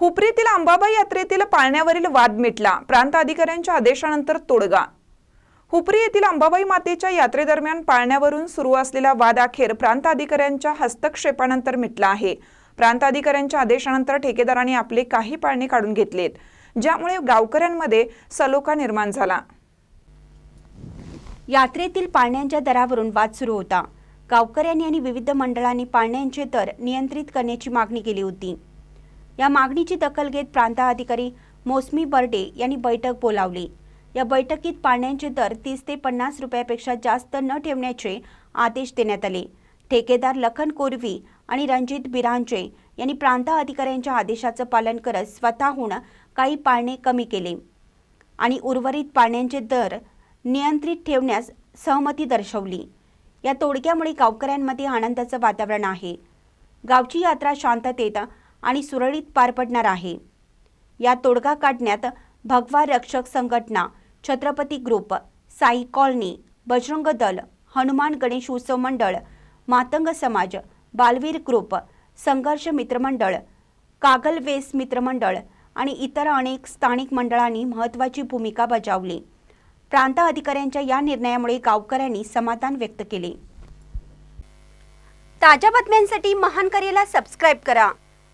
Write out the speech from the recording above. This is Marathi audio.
हुपरीतील अंबाबाई यात्रेतील पाळण्यावरील वाद मिटला. प्रांत अधिकाऱ्यांच्या आदेशानंतर तोडगा. हुपरी येथील अंबाबाई मातेच्या यात्रेदरम्यान पाळण्यावरून सुरू असलेला वाद अखेर प्रांत अधिकाऱ्यांच्या हस्तक्षेपानंतर मिटला आहे. प्रांत अधिकाऱ्यांच्या आदेशानंतर ठेकेदारांनी आपले काही पाळणे काढून घेतलेत ज्यामुळे गावकऱ्यांमध्ये सलोखा निर्माण झाला. यात्रेतील पाळण्यांच्या दरावरून वाद सुरू होता. गावकऱ्यांनी आणि विविध मंडळांनी पाळण्यांचे दर नियंत्रित करण्याची मागणी केली होती. या मागणीची दखल घेत प्रांताधिकारी मोसमी बर्डे यांनी बैठक बोलावली. या बैठकीत पाळण्यांचे दर तीस ते पन्नास रुपयापेक्षा जास्त न ठेवण्याचे आदेश देण्यात आले. ठेकेदार लखन कोरवी आणि रणजित बिरांचे यांनी प्रांत अधिकाऱ्यांच्या आदेशाचं पालन करत स्वतःहून काही पाळणे कमी केले आणि उर्वरित पाण्याचे दर नियंत्रित ठेवण्यास सहमती दर्शवली. या तोडक्यामुळे गावकऱ्यांमध्ये आनंदाचं वातावरण आहे. गावची यात्रा शांततेत आणि सुरळीत पार पडणार आहे. या तोडगा काढण्यात भगवा रक्षक संघटना छत्रपती ग्रुप साई कॉलनी बजरंग दल हनुमान गणेश उत्सव मंडळ मातंग समाज बालवीर ग्रुप संघर्ष मित्रमंडळ कागल वेस मित्रमंडळ आणि इतर अनेक स्थानिक मंडळांनी महत्त्वाची भूमिका बजावली. प्रांत अधिकाऱ्यांच्या या निर्णयामुळे गावकऱ्यांनी समाधान व्यक्त केले. ताज्या बातम्यांसाठी महान करेला सबस्क्राईब करा.